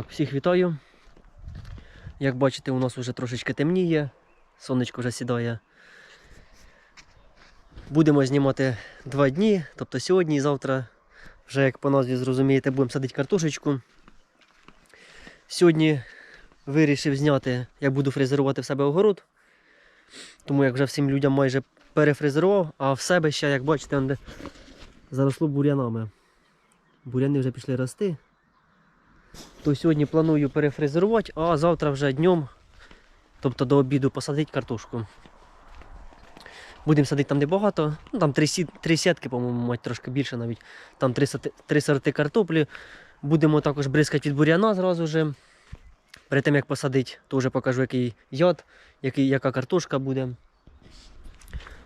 Всіх вітаю. Як бачите, у нас вже трошечки темніє, сонечко вже сідає. Будемо знімати два дні, тобто сьогодні і завтра, вже як по назві зрозумієте, будемо садити картошечку. Сьогодні вирішив зняти, як буду фрезерувати в себе огород. Тому як вже всім людям майже перефрезерував, а в себе ще, як бачите, заросло бур'янами. Бур'яни вже пішли рости. То сьогодні планую перефрезерувати, а завтра вже днем, тобто до обіду, посадити картошку. Будемо садити там небагато, ну там три, три сітки, по-моєму, мать трошки більше навіть. Там три, три сорти картоплі. Будемо також бризкати від бур'яна зразу же. Перед тим як посадити, то вже покажу, який яд, який, яка картошка буде.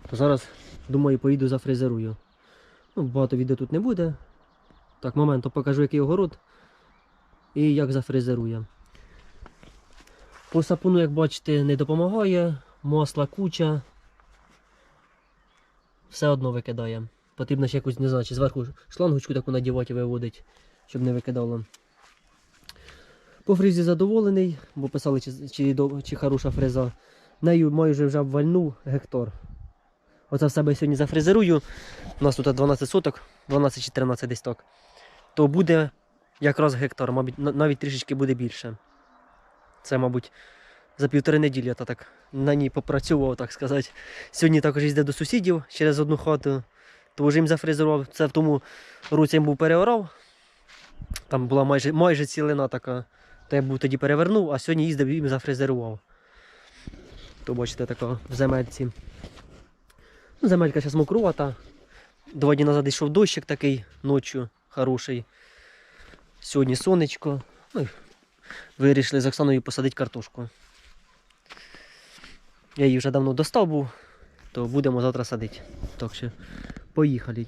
То зараз, думаю, поїду зафрезерую. Ну, багато відео тут не буде. Так, моменту покажу, який огород і як зафрезерує. По сапуну, як бачите, не допомагає, масла куча. Все одно викидає. Потрібно ще якусь, не знаю, чи зверху шлангочку таку надівати виводить, щоб не викидало. По фрезі задоволений, бо писали, чи, чи, чи хороша фреза. Нею майже вже обвальнув гектар. Оце в себе сьогодні зафрезерую. У нас тут 12 соток, 12 чи 13 десь так. То буде якраз гектар, мабуть, навіть трішечки буде більше. Це, мабуть, за півтори неділі я так на ній попрацював, так сказати. Сьогодні також їздив до сусідів через одну хату, то вже їм зафрезерував. Це в тому році їм був переорав. Там була майже, майже цілина така. То я був тоді перевернув, а сьогодні їздив і їм зафрезерував. То бачите, така в земельці. Земелька зараз мокрувата. Два дні назад йшов дощик такий ночі хороший. Сьогодні сонечко. Ми вирішили з Оксаною посадити картошку. Я її вже давно достав був, то будемо завтра садити. Так що поїхали.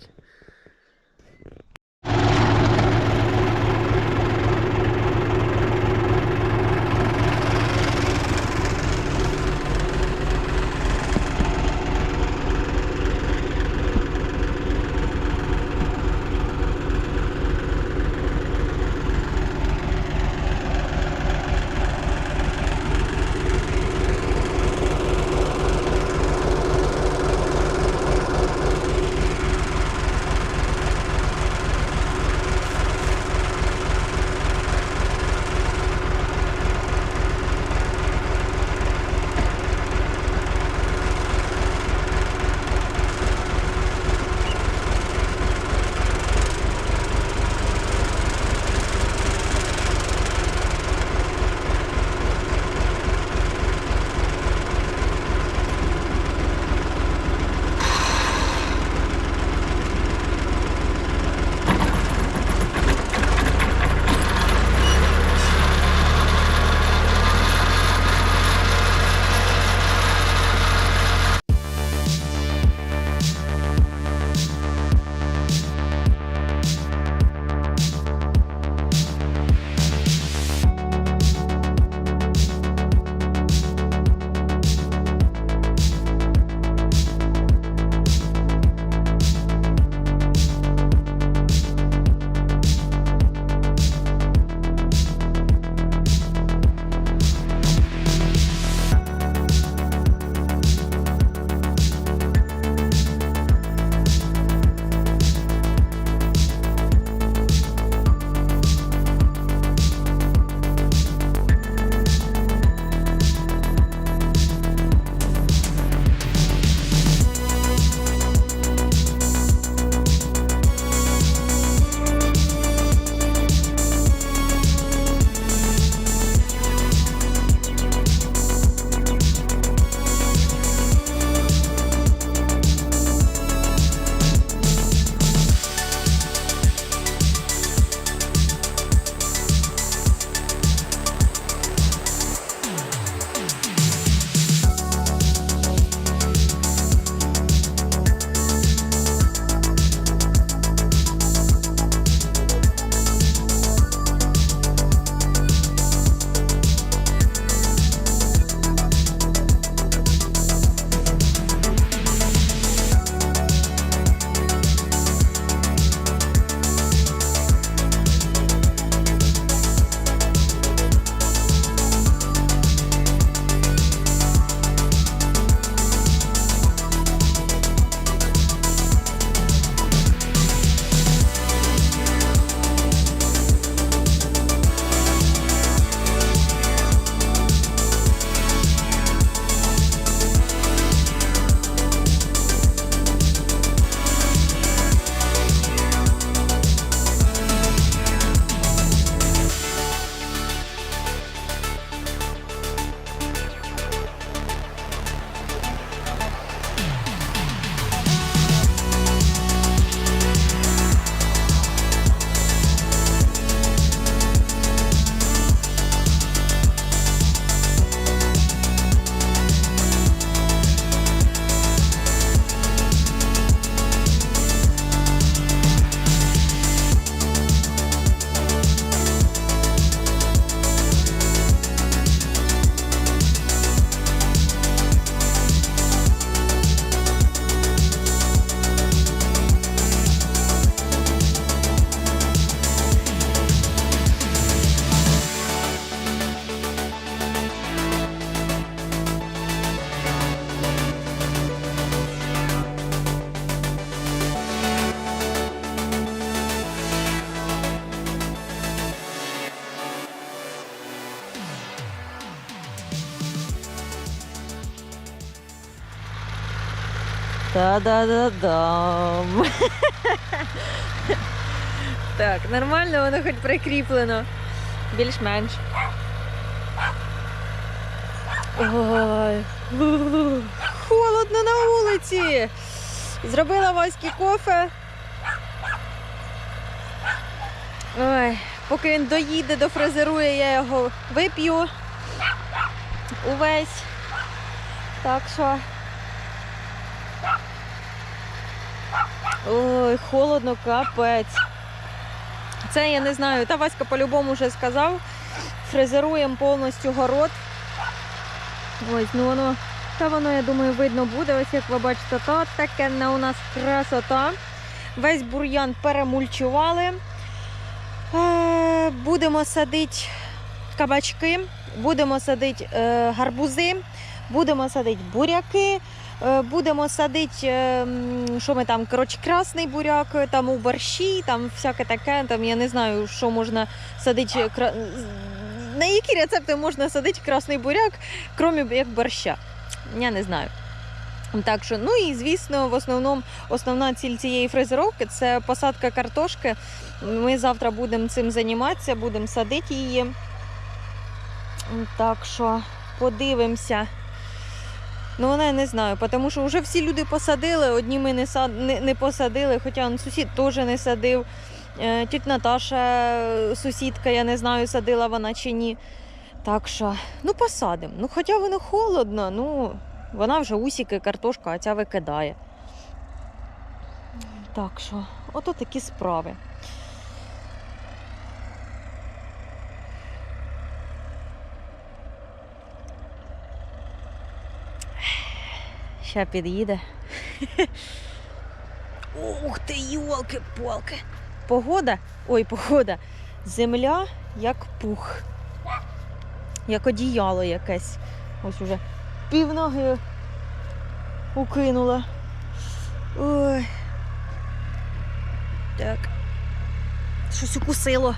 Та-да-да-дам. Так, нормально, воно хоч прикріплено. Більш-менш. Ой. Холодно на вулиці. Зробила Васьки кофе. Ой, поки він доїде, дофрезерує, я його вип'ю увесь. Так що. Ой, холодно, капець. Це я не знаю. Та Васька по-любому вже сказав. Фрезеруємо повністю город. Ось, ну воно, та воно, я думаю, видно буде. Ось як ви бачите, то таке у нас красота. Весь бур'ян перемульчували. Е, Будемо садити кабачки, будемо садити е, гарбузи, будемо садити буряки. Е, Будемо садити, е, що ми там, коротше, красний буряк, е, там у борщі, там всяке таке, там я не знаю, що можна садити. На які рецепти можна садити красний буряк, крім як борща? Я не знаю. Так що, ну і звісно, в основному основна ціль цієї фрезеровки це посадка картошки. Ми завтра будемо цим займатися, будемо садити її. Так що подивимося. Ну, вона я не знаю, тому що вже всі люди посадили, одні ми не, сад... не, не посадили, хоча он, сусід теж не садив. Е, Тють Наташа, сусідка, я не знаю, садила вона чи ні. Так що, ну посадимо. Ну, хоча воно холодно, ну вона вже усіки, картошка, а ця викидає. Так що, ото такі справи. Ще під'їде. Ух ти, йолки-палки. Погода, ой, погода. Земля як пух. Як одіяло якесь. Ось уже півноги укинула. Ой. Так. Щось укусило.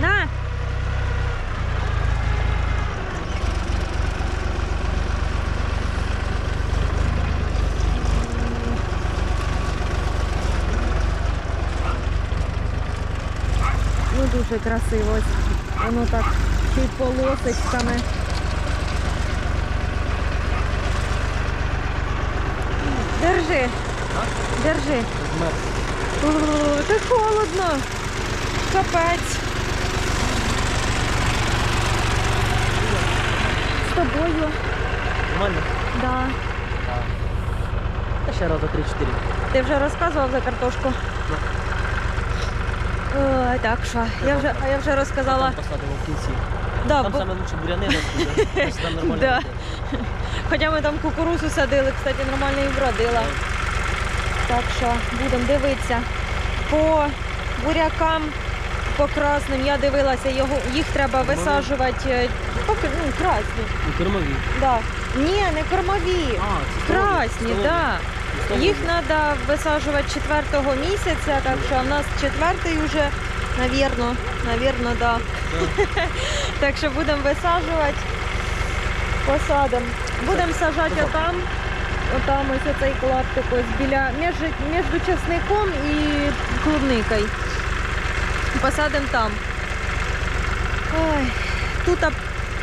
На! Ну дуже красиво. Ось Воно так й полосочками. Держи. Держи. О, так холодно. Капець. З тобою. Нормально? Да. Та ще раза 3-4. Ти вже розказував за картошку? Ой, так що, я вже, а я вже розказала. Там посадимо в кінці. Да, Там бо- саме лучше буряни нас буде. Там нормально. Да. Хоча ми там кукурузу садили, кстати, нормально і вродила. Так що будемо дивитися. По бурякам, по красним, я дивилася, його, їх треба висаджувати. е, Поки, ну, красні. І кормові. Да. Ні, не кормові. А, це. Красні, так. Да. Їх треба висаджувати четвертого місяця, так що в нас четвертий вже, навірно, навірно, да. так що будемо висаджувати, посадимо. Будемо саджати отам, отам ось оцей клаптик ось біля, між, між часником і клубникою. Посадимо там. Ой, тут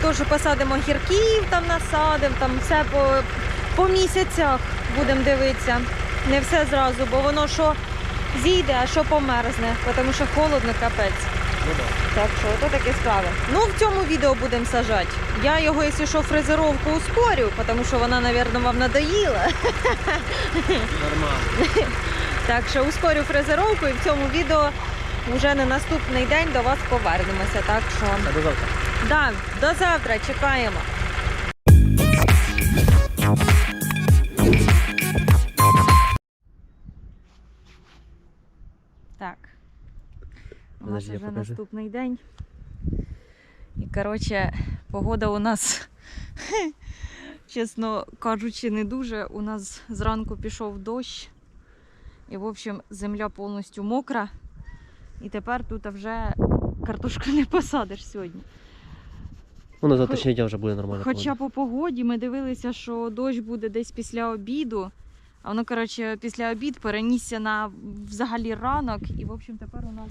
теж посадимо гірків, там насадимо, там все по, по місяцях будемо дивитися. Не все зразу, бо воно що зійде, а що померзне, тому що холодно капець. Ну, да. Так що ото такі справи. Ну, в цьому відео будемо сажати. Я його, якщо що, фрезеровку ускорю, тому що вона, мабуть, вам надоїла. Нормально. Так що ускорю фрезеровку і в цьому відео вже на наступний день до вас повернемося. Так що до завтра. да, до завтра чекаємо. Так. У нас вже наступний день. І коротше, погода у нас, чесно кажучи, не дуже. У нас зранку пішов дощ. І, в общем, земля повністю мокра. І тепер тут вже картошку не посадиш сьогодні. Воно завтрашнього дня вже буде нормально. Хоча по погоді ми дивилися, що дощ буде десь після обіду. А воно, коротше, після обід перенісся на взагалі ранок. І, в общем, тепер у нас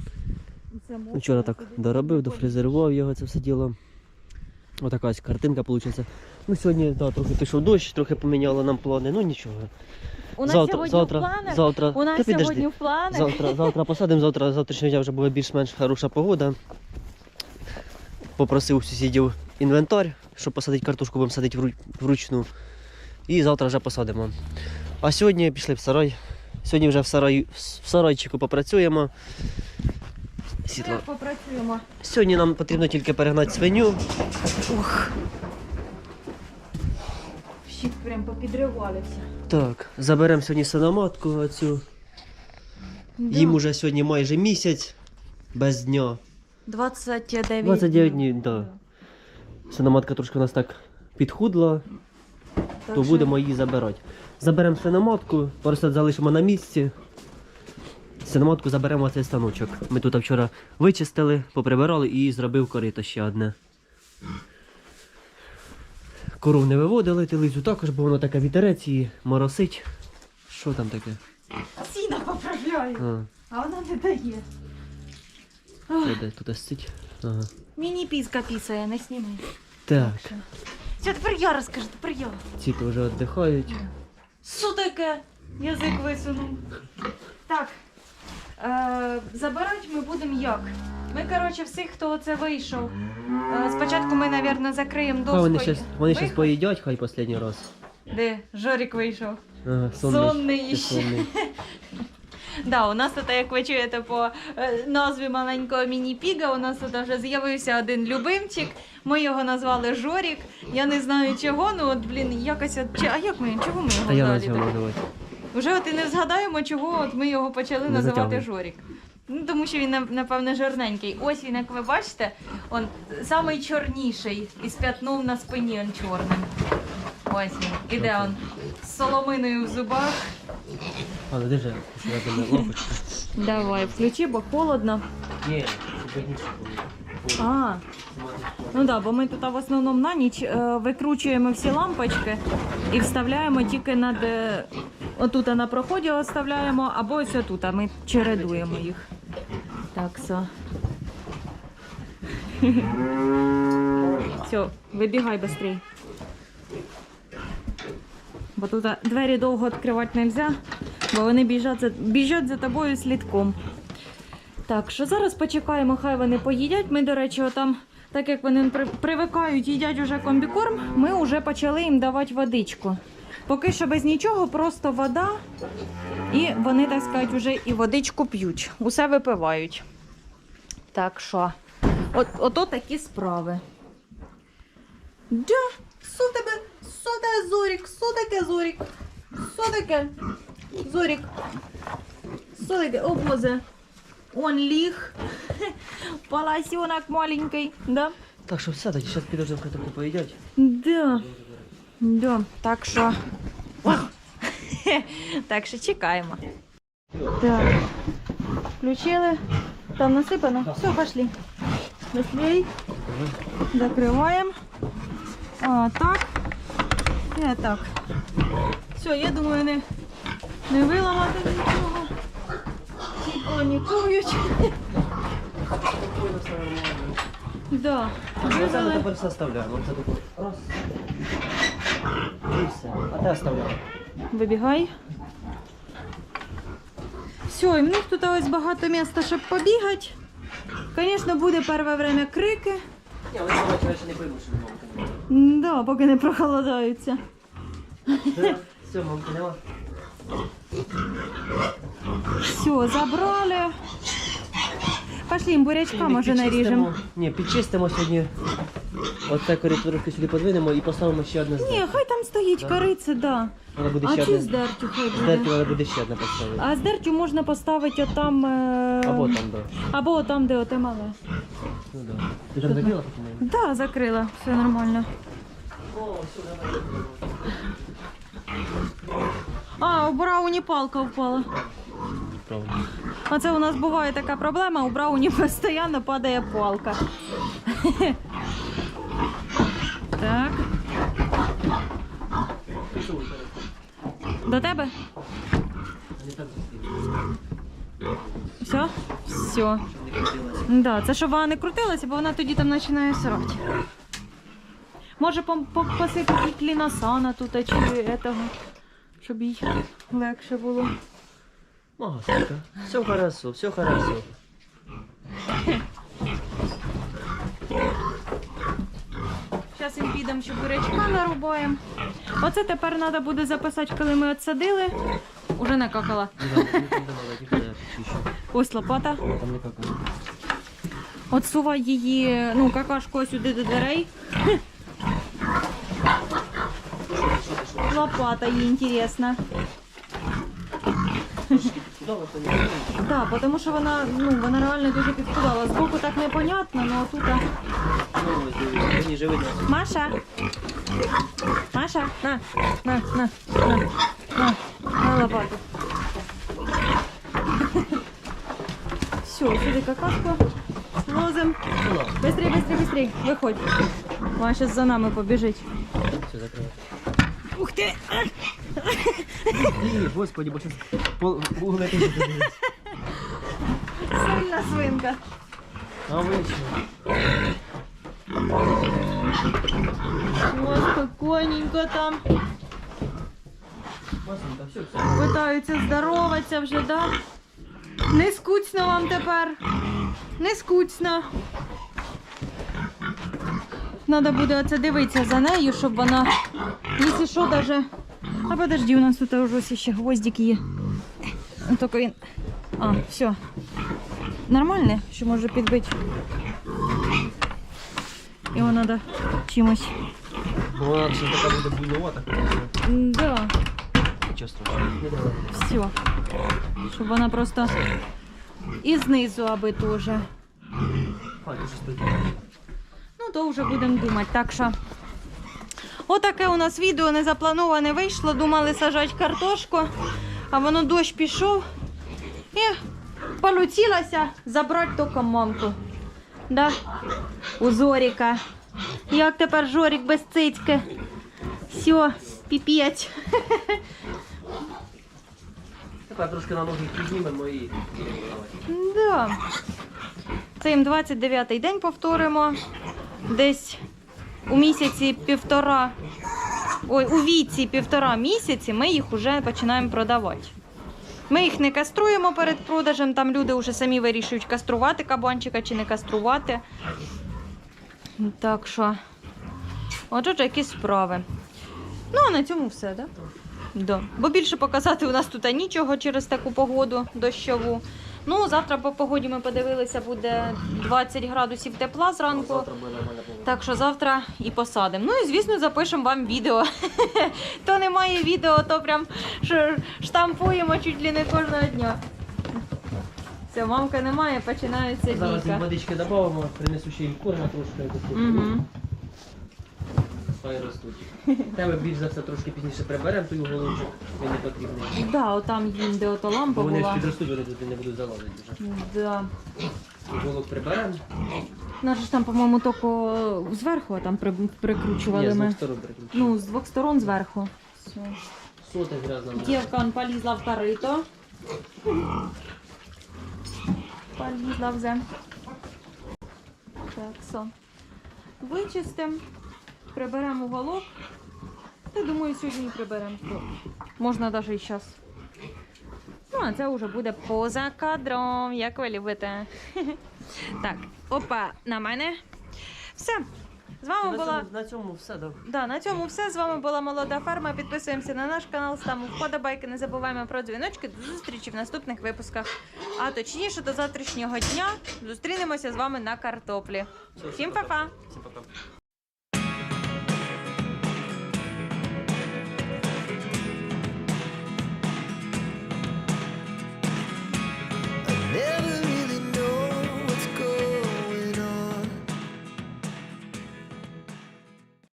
усе мокре. Вчора так доробив, ходить. дофрезерував його це все діло. Отака ось картинка вийшла. Ну сьогодні да, трохи пішов дощ, трохи поміняло нам плани, ну нічого. У нас завтра, сьогодні завтра, в планах. завтра, У нас підожди. сьогодні в планах. Завтра, завтра посадимо, завтра, завтрашнього дня вже буде більш-менш хороша погода. Попросив у сусідів інвентар, щоб посадити картошку, будемо садити вручну. І завтра вже посадимо. А сьогодні пішли в сарай. Сьогодні вже в, сарай, в сарайчику попрацюємо. Світло. Попрацюємо. Сьогодні нам потрібно тільки перегнати свиню. Ох. Щит прям попідривалися. Так, заберемо сьогодні синоматку оцю. Да. Їм уже сьогодні майже місяць без дня. 29, 29 днів, да. Синоматка трошки у нас так підхудла, Так то що будемо її забирати. Заберемо синоматку, просто залишимо на місці. Синоматку заберемо цей станочок. Ми тут вчора вичистили, поприбирали і зробив корито ще одне. Коров не виводили, телицю також, бо воно таке вітерець і моросить. Що там таке? Сіна поправляю, А, а вона не дає. де тут сить? Ага. Міні-піска пісає, не знімай. Так, Все, тепер я розкажу, тепер я. ці вже віддихають. Що таке? Язик висунув. Так. Е, забирати ми будемо як? Ми, коротше, всіх, хто оце вийшов. Е, спочатку ми, мабуть, закриємо Хай вони щас, вони щас поїдять, хай останній раз. Де? Жорік вийшов. Ага, сонний. Сонний сонний. Да, у нас тут, як ви чуєте по е, назві маленького міні-піга, у нас тут вже з'явився один любимчик. Ми його назвали Жорік. Я не знаю чого, ну от, блін, якось от, а як ми, чого ми його взагалі так? Вже от і не згадаємо, чого от ми його почали називати. Жорік. Ну, тому що він, нап- напевне, жирненький. Ось він, як ви бачите, он самий чорніший із п'ятном на спині он чорним. Ось він. Іде он з соломиною в зубах. А, ну держи, що я тебе лопочку. Давай, включи, бо холодно. Ні, ніч було. А, ну да, бо ми тут в основному на ніч е, викручуємо всі лампочки і вставляємо тільки над е, отут на проході оставляємо, або ось отут, а ми чередуємо їх. Так, все. Все, вибігай швидше. Бо тут двері довго відкривати не можна, бо вони біжать за, біжать за тобою слідком. Так, що зараз почекаємо, хай вони поїдять. Ми, до речі, там, так як вони при- привикають, їдять уже комбікорм, ми вже почали їм давати водичку. Поки що без нічого, просто вода. І вони, так сказати, вже і водичку п'ють. Усе випивають. Так що, от, ото такі справи. Да, що тебе? Що таке Зорік? Що таке Зорік? Що таке? Зорік. Що таке? О, Боже. Он ліг. Полосенок маленький, да? Так що все, тоді зараз підождемо, хай таку поїдять. Да. Да. Так що. так що чекаємо. Так. Включили. Там насипано. Все, пошли. Быстрей. Закриваємо. А, так. І так. Все, я думаю, не, не виламати нічого. Ті панікують. Да. Вивели. тепер все оставляємо. Це таку раз. І все. А те оставляємо. Вибігай. Все, і в них тут ось багато місця, щоб побігати. Звісно, буде перше время крики. Ні, вони ще не мамка Да, поки не прохолодаються. Все, нема. Все, забрали. Пошли, їм бурячка, може, наріжемо. Ні, підчистимо сьогодні. Оце корито трошки сюди подвинемо і поставимо ще одне Ні, хай там стоїть Да. кориця, да. Вона буде А ще цю одне. здертю хай Здерті буде. вона буде ще одне поставити. А здертю можна поставити отам. е, Або там, да. Або там, де оте мале. Ну да. Ти там закрила потім? Да, закрила, все нормально. А, у Брауні палка впала. Правда. Оце у нас буває така проблема, у Брауні постійно падає палка. Так. До тебе? Все? Все. Да, це щоб вона не крутилася, бо вона тоді там починає сирати. Може посипати кліносана тут чи этого, щоб їй легше було. Магасика. Все хорошо, все хорошо. Зараз їм підемо, щоб бурячка нарубаємо. Оце тепер треба буде записати, коли ми відсадили. Уже накакала. Не почищу. Ось лопата. Отсувай її, ну, какашку сюди до дверей. Лопата їй інтересна. Сюди ви понімаєте? Так, да, тому що вона, ну, вона реально дуже підкидала. Збоку так непонятно, але тут. а- Ну, ось дивіться, мені же видно. Маша! Маша, на, на, на, на, на, на лопату. Все, сюди какашку. Лозим. Ну, ладно, Быстрей, быстрей, быстрей. Виходь. Вона зараз за нами побіжить. все закривай. Ух ти! Ні, господи, бо щас пол угол якийсь буде. Сильна свинка. А ви що? Ось спокійненько там. Питаються здороватися вже, да? Не скучно вам тепер. Не скучно. Надо буде оце дивитися за нею, щоб вона, якщо що, даже... А подожди, у нас тут ось ще гвоздик є. Ну, він... А, все. Нормальне, що може підбити. Його треба чимось. Бо вона ще така буде буйнувата. Да. Нічого страшного. Все. Щоб вона просто і знизу аби теж. Ну, то вже будемо думати. Так що. Отаке у нас відео незаплановане вийшло. Думали сажати картошку, а воно дощ пішов. І полетілася забрати тільки мамку. Да? У Зоріка. Як тепер Жорік без цицьки? Все, піпець. Тепер трошки на ноги піднімемо і... Да. Це їм 29-й день повторимо. Десь у місяці півтора. Ой, у віці півтора місяці ми їх вже починаємо продавати. Ми їх не каструємо перед продажем, там люди вже самі вирішують каструвати кабанчика чи не каструвати. Так що, от от які справи. Ну, а на цьому все, так? Да? Да. Бо більше показати у нас тут нічого через таку погоду дощову. Ну, завтра по погоді ми подивилися, буде 20 градусів тепла зранку. Так що завтра і посадимо. Ну і звісно, запишемо вам відео. То немає відео, то прям штампуємо чуть ли не кожного дня. Все, мамка немає, починається Зараз їм водички додамо, принесу ще їм корма трошки. Угу. Хай ростуть. Тебе більш за все трошки пізніше приберемо той уголочок, він не потрібний. Да, отам їм, де ото Бо вони ж була. підростуть, вони туди не будуть залазити вже. Да. Уголок приберемо. Наш ж там, по-моєму, тільки зверху там при- Ні, прикручували з ми. двох сторон прикручуємо. Ну, з двох сторон зверху. Все. Сота грязна. Дівка он полізла в корито. Полізла вже. Так, все. Вичистимо, приберемо уголок. Та думаю, сьогодні і приберемо. Можна навіть і зараз. Ну, а це вже буде поза кадром, як ви любите. Так, опа, на мене. Все. З вами На була. цьому, на цьому все, да. Да, на цьому все. З вами була молода ферма. Підписуємося на наш канал, ставимо вподобайки, не забуваємо про дзвіночки. До зустрічі в наступних випусках. А точніше, до завтрашнього дня зустрінемося з вами на картоплі. Все, Всім па-па! Всім пока.